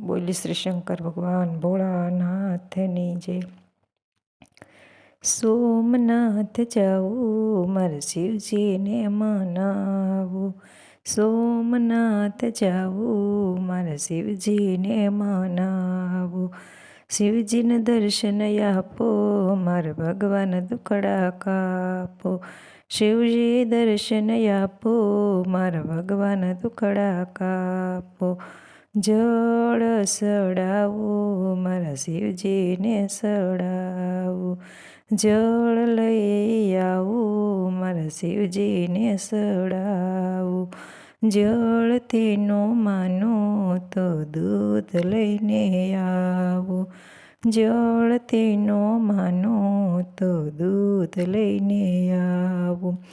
બોલી શ્રી શંકર ભગવાન, ભોળાનાથની જય સોમનાથ જાવું મારે શિવજીને મનાવું. સોમનાથ જાવું મારે શિવજીને મનાવું. શિવજીને દર્શન આપો, મારે ભગવાન દુખડા કાપો. શિવજી દર્શન આપો, મારા ભગવાન દુખડા કાપો. જળ સડાવું, મારા શિવજીને સડાવું. જળ લઈ આવું, મારા શિવજીને સડાવું. જળથી નો માનો તો દૂધ લઈને આવું. જળથી નો માનો તો દૂધ લઈને આવું.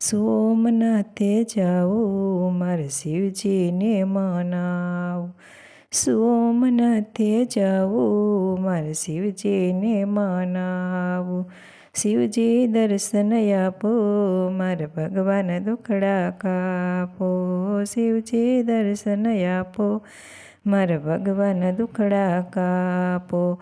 સોમનાથે જાઓ, મારે શિવજીને મનાવું. સોમનાથે જાઓ, મારે શિવજીને મનાવું. શિવજી દર્શન આપો, મારે ભગવાન દુખડા કાપો. શિવજી દર્શન આપો, મારે ભગવાન દુખડા કાપો.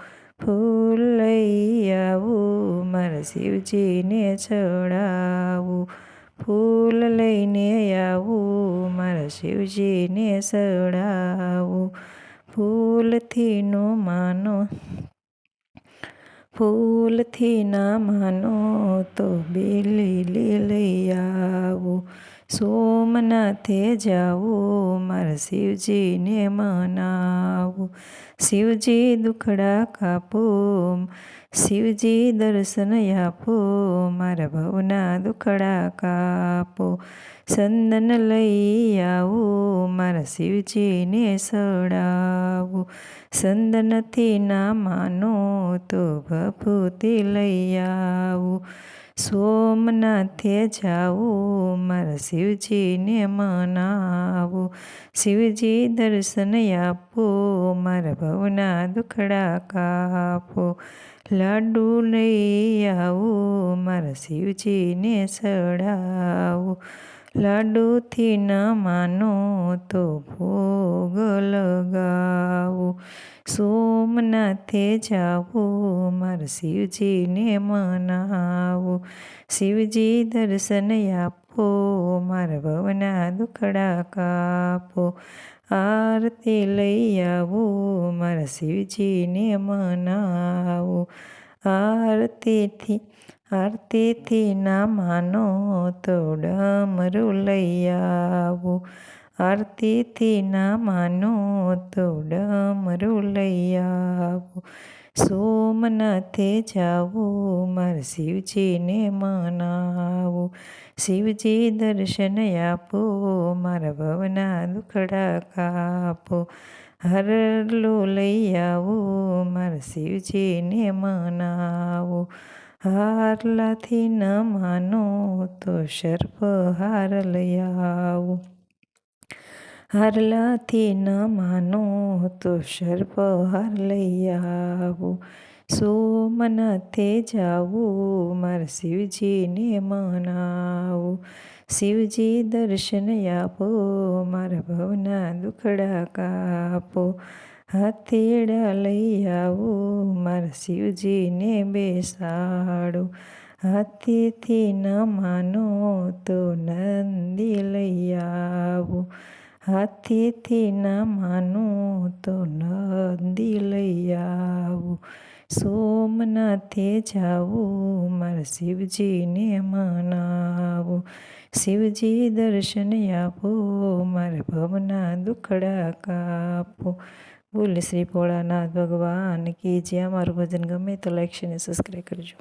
ફૂલ લઈ આવું, મારા શિવજીને ચડાવું. ફૂલ લઈને આવું, મારા શિવજીને સડાવું ફૂલથી નો માનો, ફૂલથી ના માનો તો બેલી લીલ સોમનાથે જાવું મારા શિવજીને મનાવું. શિવજી દુખડા કાપો, શિવજી દર્શન આપો, મારા ભવના દુખડા કાપો. ચંદન લઈ આવો, મારા શિવજીને સડાવો. ચંદનથી ના માનો તો ભભૂતિ લઈ આવું. સોમનાથે જાવું મારા શિવજીને મનાવું. શિવજી દર્શન આપો, મારા ભવના દુખડા કાપો. લાડુ લઈ આવું, મારા શિવજીને સડાવું. લાડુથી ન માનો તો ભોગ લગાવો. સોમનાથે જાવો, માર શિવજીને મનાવો. શિવજી દર્શન આપો, માર ભવના દુખડા કાપો. આરતી લઈ આવો, મારા શિવજીને મનાવો. આરતીથી આરતીથી ના માનો તો ડમરું લઈ આવું આરતીથી માનો તો ડમરું લઈ આવું સોમનાથે જાવું મારા શિવજીને મનાવું શિવજી દર્શન આપો મારા ભવના દુખડા કાપો હરલો લઈ આવો મારા શિવજીને મનાવું હારલાથી ન માનો તો સર્પ હાર લઈ આવો. હારલાથી ન માનો તો સર્પ હાર લઈ આવો. સોમનાથે જાવું, માર શિવજીને મનાવું. શિવજી દર્શન આપો, મારા ભવના દુખડા કાપો. હાથેડા લઈ આવો. મારા શિવજીને બેસાડો. હાથેથી ન માનો તો નંદી લઈ આવો. હાથેથી ન માનો તો નંદી લઈ આવો. સોમનાથે જાવું, મારા શિવજીને મનાવું. શિવજી દર્શન આપો, મારા ભવના દુખડા કાપો. બોલે શ્રી ભોળાનાથ ભગવાન કે જે અમારું ભજન ગમે તો લાઈક અને સબસ્ક્રાઈબ કરજો.